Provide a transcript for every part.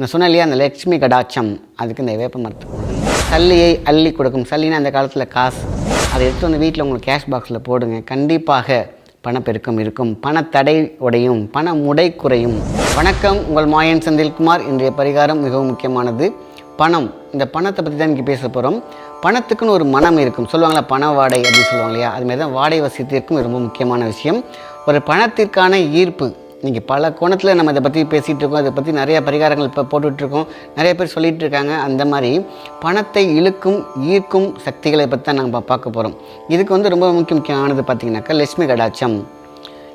நான் சொன்னேன் இல்லையா அந்த லட்சுமி கடாட்சம் அதுக்கு இந்த வேப்ப மரத்துக்கு சல்லியை அள்ளி கொடுக்கும். சல்லினா அந்த காலத்தில் காசு. அதை எடுத்து வந்து வீட்டில் உங்களுக்கு கேஷ் பாக்ஸில் போடுங்க. கண்டிப்பாக பணப்பெருக்கம் இருக்கும். பணத்தடை உடையும் பண முடை குறையும். வணக்கம் உங்கள் மாயன் செந்தில்குமார். இன்றைய பரிகாரம் மிகவும் முக்கியமானது. பணம். இந்த பணத்தை பற்றி தான் இன்றைக்கி பேச போகிறோம் பணத்துக்குன்னு ஒரு மனம் இருக்கும். சொல்லுவாங்களா பண வாடை அப்படின்னு சொல்லுவாங்க இல்லையா? அதுமாரி தான் வாடை வசியத்திற்கும் ரொம்ப முக்கியமான விஷயம். ஒரு பணத்திற்கான ஈர்ப்பு. நீங்கள் பல கோணத்தில் நம்ம இதை பற்றி பேசிகிட்டு இருக்கோம். இதை பற்றி நிறைய பரிகாரங்கள் இப்போ போட்டுட்ருக்கோம். நிறைய பேர் சொல்லிகிட்டு இருக்காங்க. அந்த மாதிரி பணத்தை இழுக்கும் ஈர்க்கும் சக்திகளை பற்றி தான் நாங்கள் பார்க்க போகிறோம் இதுக்கு வந்து ரொம்ப முக்கிய முக்கியமானது பார்த்தீங்கன்னாக்கா லட்சுமி கடாட்சம்.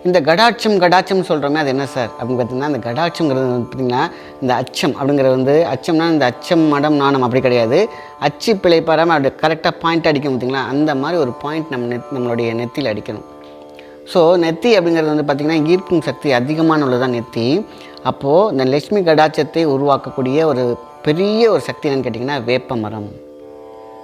இந்த கடாட்சம் கடாட்சம் சொல்கிறோமே அது என்ன சார்? அப்படின்னு பார்த்தீங்கன்னா அந்த கடாட்சங்கிறது வந்து பார்த்திங்கன்னா இந்த அச்சம் அப்படிங்கிறது வந்து அச்சம்னா இந்த அச்சம் மடம் நாணம் அப்படி கிடையாது. அச்சு பிழைப்பாராமல் அப்படி கரெக்டாக பாயிண்ட் அடிக்கும் பார்த்தீங்களா அந்த மாதிரி ஒரு பாயிண்ட் நம்ம நெத் நம்மளுடைய நெத்தியில் அடிக்கணும். ஸோ நெத்தி அப்படிங்கிறது வந்து பார்த்திங்கன்னா ஈர்க்கும் சக்தி அதிகமான உள்ளதான் நெத்தி. அப்போது இந்த லட்சுமி கடாச்சத்தை உருவாக்கக்கூடிய ஒரு பெரிய ஒரு சக்தி என்னன்னு கேட்டிங்கன்னா வேப்ப மரம்.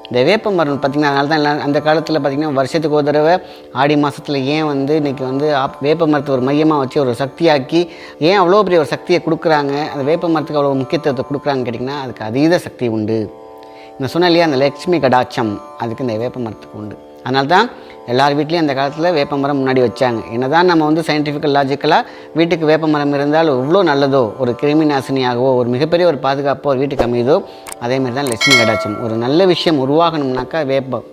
இந்த வேப்ப மரம் பார்த்திங்கன்னா அதனால தான் அந்த காலத்தில் பார்த்திங்கன்னா வருஷத்துக்கு ஒரு தடவை ஆடி மாதத்தில் ஏன் வந்து இன்றைக்கி வந்து ஆப் வேப்ப மரத்தை ஒரு மையமாக வச்சு ஒரு சக்தியாக்கி ஏன் அவ்வளோ பெரிய ஒரு சக்தியை கொடுக்குறாங்க? அந்த வேப்ப மரத்துக்கு அவ்வளோ முக்கியத்துவத்தை கொடுக்குறாங்கன்னு கேட்டிங்கன்னா அதுக்கு அதீத சக்தி உண்டு. நான் சொன்னேன் இல்லையா அந்த லக்ஷ்மி கடாட்சம் அதுக்கு இந்த வேப்ப மரத்துக்கு உண்டு. அதனால தான் எல்லார் வீட்லேயும் அந்த காலத்தில் வேப்பமரம் முன்னாடி வச்சாங்க. என்ன தான் நம்ம வந்து சயின்டிஃபிக்கல் லாஜிக்கலாக வீட்டுக்கு வேப்பமரம் இருந்தால் எவ்வளோ நல்லதோ ஒரு கிருமி நாசினியாகவோ ஒரு மிகப்பெரிய ஒரு பாதுகாப்போ ஒரு வீட்டுக்கு அமையுதோ அதேமாதிரி தான் லட்சுமி கடாட்சம். ஒரு நல்ல விஷயம் உருவாகணும்னாக்கா வேப்பம்.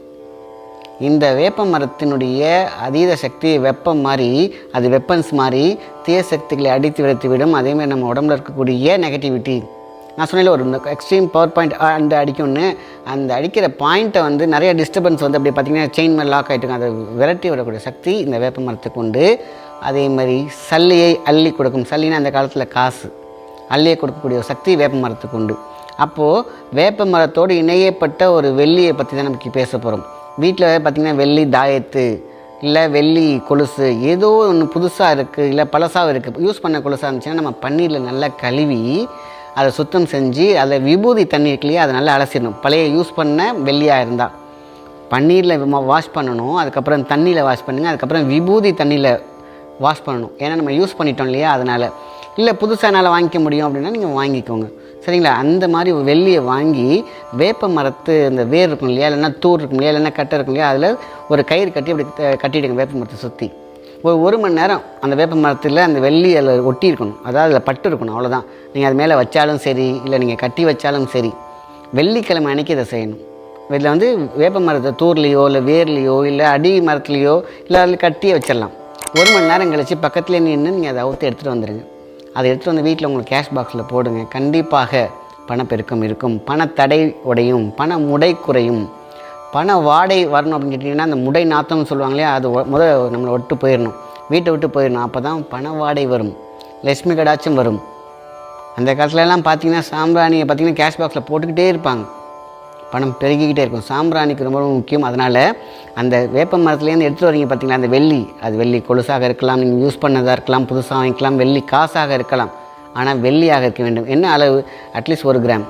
இந்த வேப்ப மரத்தினுடைய அதீத சக்தி வெப்பம் மாதிரி அது வெப்பன்ஸ் மாதிரி தீய சக்திகளை அடித்து விடுத்து விடும் அதேமாதிரி நம்ம உடம்புல இருக்கக்கூடிய நெகட்டிவிட்டி நான் சொன்னேன் ஒரு எக்ஸ்ட்ரீம் பவர் பாயிண்ட் அந்த அடிக்கும்னு. அந்த அடிக்கிற பாயிண்ட்டை வந்து நிறைய டிஸ்டர்பன்ஸ் வந்து அப்படி பார்த்திங்கன்னா செயின் மாதிரி லாக் ஆகிட்டு அதை விரட்டி விடக்கூடிய சக்தி இந்த வேப்ப மரத்துக்கு உண்டு. அதே மாதிரி சல்லியை அள்ளி கொடுக்கும். சல்லினா அந்த காலத்தில் காசு. அள்ளியை கொடுக்கக்கூடிய ஒரு சக்தி வேப்ப மரத்துக்கு உண்டு. அப்போது வேப்ப மரத்தோடு இணையப்பட்ட ஒரு வெள்ளியை பற்றி தான் நமக்கு பேச போகிறோம் வீட்டில் பார்த்திங்கன்னா வெள்ளி தாயத்து இல்லை வெள்ளி கொலுசு ஏதோ ஒன்று புதுசாக இருக்குது இல்லை பழசாக இருக்குது யூஸ் பண்ண கொலுசாக இருந்துச்சுன்னா நம்ம பன்னீரில் நல்லா கழுவி அதை சுத்தம் செஞ்சு அதை விபூதி தண்ணி இருக்குல்லையே அதை நல்லா அலசிடணும். பழைய யூஸ் பண்ண வெள்ளியாக இருந்தால் பன்னீரில் வாஷ் பண்ணணும் அதுக்கப்புறம் தண்ணியில் வாஷ் பண்ணுங்க அதுக்கப்புறம் விபூதி தண்ணியில் வாஷ் பண்ணணும். ஏன்னா நம்ம யூஸ் பண்ணிட்டோம் இல்லையா அதனால். இல்லை புதுசாக என்னால் வாங்கிக்க முடியும் அப்படின்னா நீங்கள் வாங்கிக்கோங்க. சரிங்களா? அந்த மாதிரி வெள்ளியை வாங்கி வேப்ப மரத்து இந்த வேர் இருக்கும் இல்லையா இல்லைன்னா தூர் இருக்கும் இல்லையா இல்லைன்னா கட்டை இருக்கும் இல்லையா அதில் ஒரு கயிறு கட்டி அப்படி கட்டிவிடுங்க வேப்ப மரத்தை சுற்றி ஒரு ஒரு மணி நேரம் அந்த வேப்ப மரத்தில் அந்த வெள்ளி அதில் ஒட்டி இருக்கணும். அதாவது அதில் பட்டு இருக்கணும் அவ்வளோதான் நீங்கள் அது மேலே வச்சாலும் சரி இல்லை நீங்கள் கட்டி வச்சாலும் சரி வெள்ளிக்கிழமை அன்னைக்கு இதை செய்யணும். இதில் வந்து வேப்ப மரத்தை தூர்லேயோ இல்லை வேர்லேயோ இல்லை அடி மரத்துலேயோ இல்லை அதில் கட்டியே வச்சிடலாம். ஒரு மணி நேரம் கழித்து பக்கத்துலேயே நின்று நீங்கள் அதை அவுத்து எடுத்துகிட்டு வந்துடுங்க அதை எடுத்துகிட்டு வந்து வீட்டில் உங்களுக்கு கேஷ் பாக்ஸில் போடுங்க. கண்டிப்பாக பணப்பெருக்கம் இருக்கும். பணத்தடை உடையும் பண முடை குறையும். பண வாடை வரணும் அப்படின்னு கேட்டிங்கன்னா அந்த முடை நாத்தம்னு சொல்லுவாங்க இல்லையா அது ஒ- முத நம்மளை விட்டு போயிடணும் வீட்டை விட்டு போயிடணும் அப்போ தான் பண வாடை வரும். லட்சுமி கடாச்சும் வரும். அந்த காலத்துலலாம் பார்த்தீங்கன்னா சாம்பிராணியை பார்த்தீங்கன்னா கேஷ் பாக்ஸில் போட்டுக்கிட்டே இருப்பாங்க. பணம் பெருகிக்கிட்டே இருக்கும். சாம்பிராணிக்கு ரொம்ப ரொம்ப முக்கியம். அதனால் அந்த வேப்ப மரத்துலேருந்து எடுத்துகிட்டு வரீங்க பார்த்தீங்களா அந்த வெள்ளி அது வெள்ளி கொலுசாக இருக்கலாம் நீங்கள் யூஸ் பண்ணதாக இருக்கலாம் புதுசாக வாங்கிக்கலாம் வெள்ளி காசாக இருக்கலாம். ஆனால் வெள்ளியாக இருக்க வேண்டும். என்ன அளவு? அட்லீஸ்ட் ஒரு கிராம்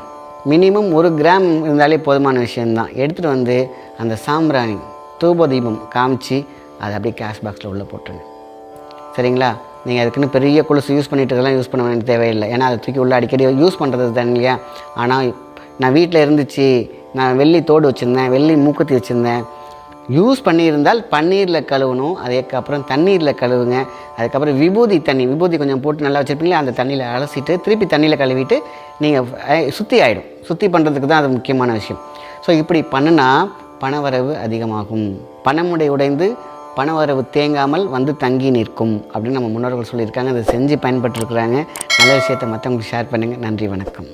மினிமம் ஒரு கிராம் இருந்தாலே போதுமான விஷயம்தான். எடுத்துகிட்டு வந்து அந்த சாம்பிராணி தூப தீபம் காமிச்சு அதை அப்படியே கேஷ் பாக்ஸில் உள்ளே போட்டுருங்க. சரிங்களா? நீங்கள் அதுக்குன்னு பெரிய கொலுசு யூஸ் பண்ணிட்டுலாம் இருக்கலாம் யூஸ் பண்ண வேண்டிய தேவையில்லை. ஏன்னா அதை தூக்கி உள்ளே அடிக்கடி யூஸ் பண்ணுறது தான் இல்லையா? ஆனால் நான் வீட்டில் இருந்துச்சு நான் வெள்ளி தோடு வச்சுருந்தேன் வெள்ளி மூக்குத்தி வச்சுருந்தேன் யூஸ் பண்ணியிருந்தால் பன்னீரில் கழுவணும் அதுக்கப்புறம் தண்ணீரில் கழுவுங்க. அதுக்கப்புறம் விபூதி தண்ணி விபூதி கொஞ்சம் போட்டு நல்லா வச்சுருப்பீங்களா அந்த தண்ணியில் அலசிட்டு திருப்பி தண்ணியில் கழுவிட்டு நீங்கள் சுற்றி ஆகிடும் சுத்தி பண்ணுறதுக்கு தான் அது முக்கியமான விஷயம். ஸோ இப்படி பண்ணுனா பணவரவு அதிகமாகும். பணமுடை உடைந்து பணவரவு தேங்காமல் வந்து தங்கி நிற்கும் அப்படின்னு நம்ம முன்னோர்கள் சொல்லியிருக்காங்க. அதை செஞ்சு பயன்பட்டுருக்குறாங்க நல்ல விஷயத்தை மற்றவங்களுக்கு ஷேர் பண்ணுங்கள் நன்றி வணக்கம்.